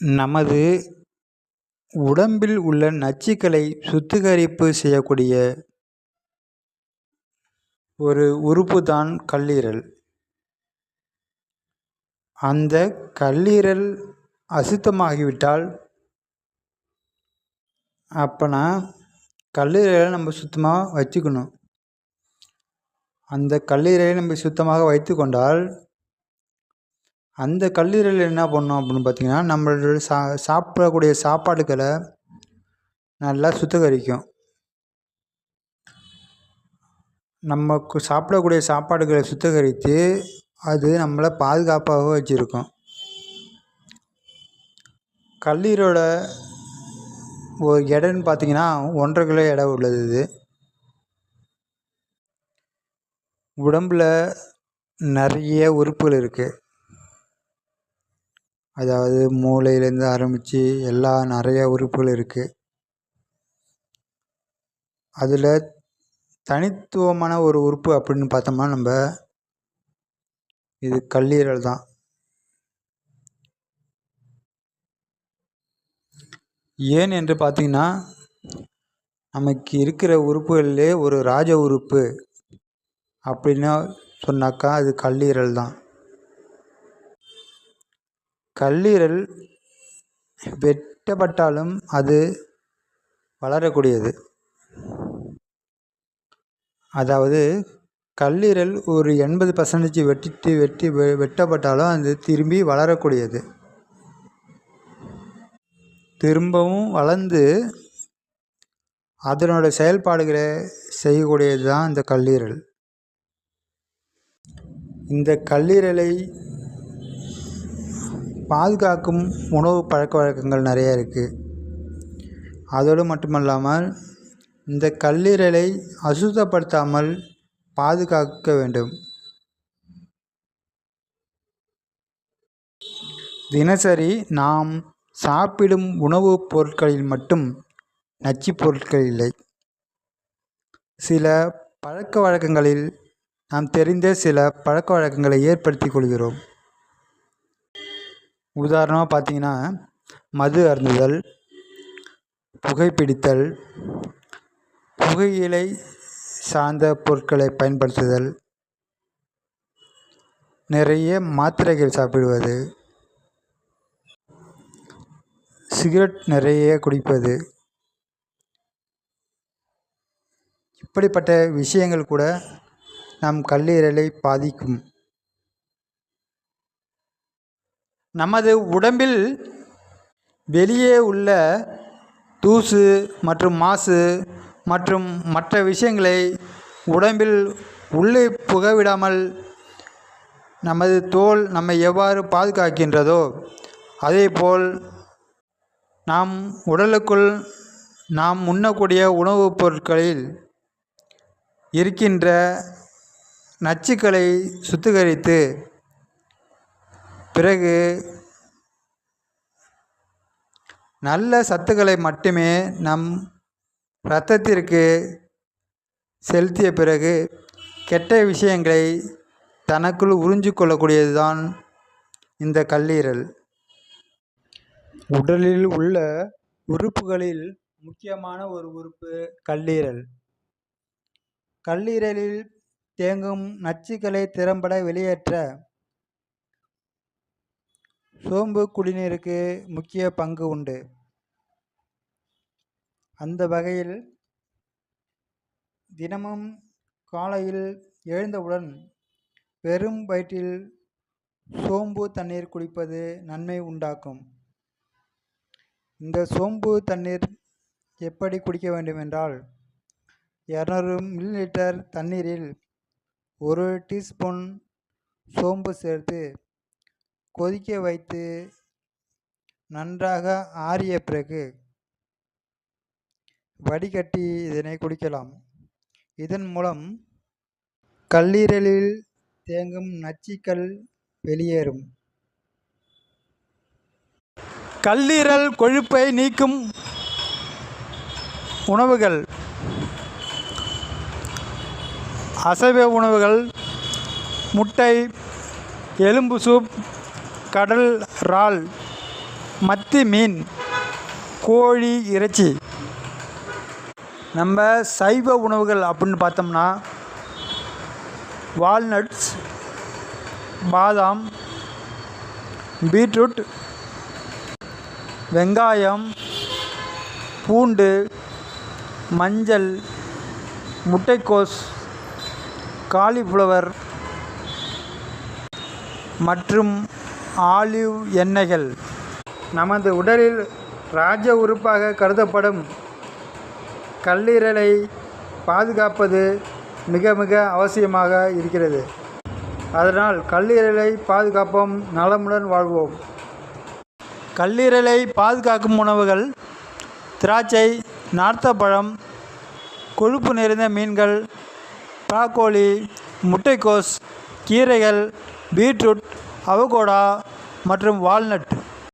நமது உடம்பில் உள்ள நச்சுக்களை சுத்திகரிப்பு செய்யக்கூடிய ஒரு உறுப்பு தான் கல்லீரல். அந்த கல்லீரல் அசுத்தமாகிவிட்டால் அப்போனா கல்லீரலை நம்ம சுத்தமாக வச்சுக்கணும் அந்த கல்லீரலை நம்ம சுத்தமாக வைத்து கொண்டால் அந்த கல்லீரல் என்ன பண்ணும் அப்படின்னு பார்த்தீங்கன்னா நம்மளோட சா சாப்பிடக்கூடிய சாப்பாடுகளை நல்லா சுத்திகரிக்கும். நமக்கு சாப்பிடக்கூடிய சாப்பாடுகளை சுத்திகரித்து அது நம்மளை பாதுகாப்பாக வச்சுருக்கும். கல்லீரோட ஒரு எடைன்னு பார்த்தீங்கன்னா ஒன்றரை கிலோ எடை உள்ளது இது. உடம்பில் நிறைய உறுப்புகள் இருக்குது அதாவது மூளையிலேருந்து ஆரம்பித்து எல்லா நிறைய உறுப்புகள் இருக்குது அதில் தனித்துவமான ஒரு உறுப்பு அப்படின்னு பார்த்தோம்னா நம்ம இது கல்லீரல் தான். ஏன் என்று பார்த்தீங்கன்னா நமக்கு இருக்கிற உறுப்புகளிலே ஒரு ராஜ உறுப்பு அப்படின்னு சொன்னாக்கா அது கல்லீரல் தான். கல்லீரல் வெட்டப்பட்டாலும் அது வளரக்கூடியது. அதாவது கல்லீரல் ஒரு எண்பது பர்சன்டேஜ் வெட்டிட்டு வெட்டி வெ வெட்டப்பட்டாலும் அது திரும்பி வளரக்கூடியது. திரும்பவும் வளர்ந்து அதனோட செயல்பாடுகளை செய்யக்கூடியது தான் இந்த கல்லீரல். இந்த கல்லீரலை பாதுகாக்கும் உணவு பழக்க வழக்கங்கள் நிறைய இருக்குது அதோடு மட்டுமல்லாமல் இந்த கல்லீரலை அசுத்தப்படுத்தாமல் பாதுகாக்க வேண்டும். தினசரி நாம் சாப்பிடும் உணவுப் பொருட்களில் மட்டும் நச்சுப் பொருட்கள் இல்லை. சில பழக்க வழக்கங்களில் நாம் தெரிந்த சில பழக்க வழக்கங்களை ஏற்படுத்தி கொள்கிறோம். உதாரணமாக பார்த்தீங்கன்னா மது அருந்துதல் புகைப்பிடித்தல் புகையிலை சார்ந்த பொருட்களை பயன்படுத்துதல் நிறைய மாத்திரைகள் சாப்பிடுவது சிகரெட் நிறைய குடிப்பது. இப்படிப்பட்ட விஷயங்கள் கூட நம் கல்லீரலை பாதிக்கும். நமது உடம்பில் வெளியே உள்ள தூசு மற்றும் மாசு மற்றும் மற்ற விஷயங்களை உடம்பில் உள்ளே புகவிடாமல் நமது தோல் நம்மை எவ்வாறு பாதுகாக்கின்றதோ அதேபோல் நாம் உடலுக்குள் நாம் உண்ணக்கூடிய உணவுப் பொருட்களில் இருக்கின்ற நச்சுக்களை சுத்திகரித்து பிறகு நல்ல சத்துக்களை மட்டுமே நம் இரத்தத்திற்கு செலுத்திய பிறகு கெட்ட விஷயங்களை தனக்குள் உறிஞ்சு கொள்ளக்கூடியது தான் இந்த கல்லீரல். உடலில் உள்ள உறுப்புகளில் முக்கியமான ஒரு உறுப்பு கல்லீரல். கல்லீரலில் தேங்கும் நச்சுக்களை திறம்பட வெளியேற்ற சோம்பு குடிநீருக்கு முக்கிய பங்கு உண்டு. அந்த வகையில் தினமும் காலையில் எழுந்தவுடன் வெறும் வயிற்றில் சோம்பு தண்ணீர் குடிப்பது நன்மை உண்டாக்கும். இந்த சோம்பு தண்ணீர் எப்படி குடிக்க வேண்டும் என்றால் இரநூறு மில்லிலிட்டர் தண்ணீரில் ஒரு டீஸ்பூன் சோம்பு சேர்த்து கொதிக்க வைத்து நன்றாக ஆறிய பிறகு வடிகட்டி இதனை குடிக்கலாம். இதன் மூலம் கல்லீரலில் தேங்கும் நச்சுக்கள் வெளியேறும். கல்லீரல் கொழுப்பை நீக்கும் உணவுகள். அசைவ உணவுகள். முட்டை எலும்பு சூப் கடல் இறால் மத்தி மீன் கோழி இறைச்சி. நம்ம சைவ உணவுகள் அப்படின்னு பார்த்தோம்னா வால்நட்ஸ் பாதாம் பீட்ரூட் வெங்காயம் பூண்டு மஞ்சள் முட்டைக்கோஸ் காலிஃப்ளவர் மற்றும் ஆலிவ் எண்ணெய்கள். நமது உடலில் ராஜ உறுப்பாக கருதப்படும் கல்லீரலை பாதுகாப்பது மிக மிக அவசியமாக இருக்கிறது. அதனால் கல்லீரலை பாதுகாப்போம் நலமுடன் வாழ்வோம். கல்லீரலை பாதுகாக்கும் உணவுகள் திராட்சை நார்த்தப்பழம் கொழுப்பு நிறைந்த மீன்கள் ப்ராக்கோலி முட்டைக்கோஸ் கீரைகள் பீட்ரூட் அவகோடா மற்றும் வால்நட்.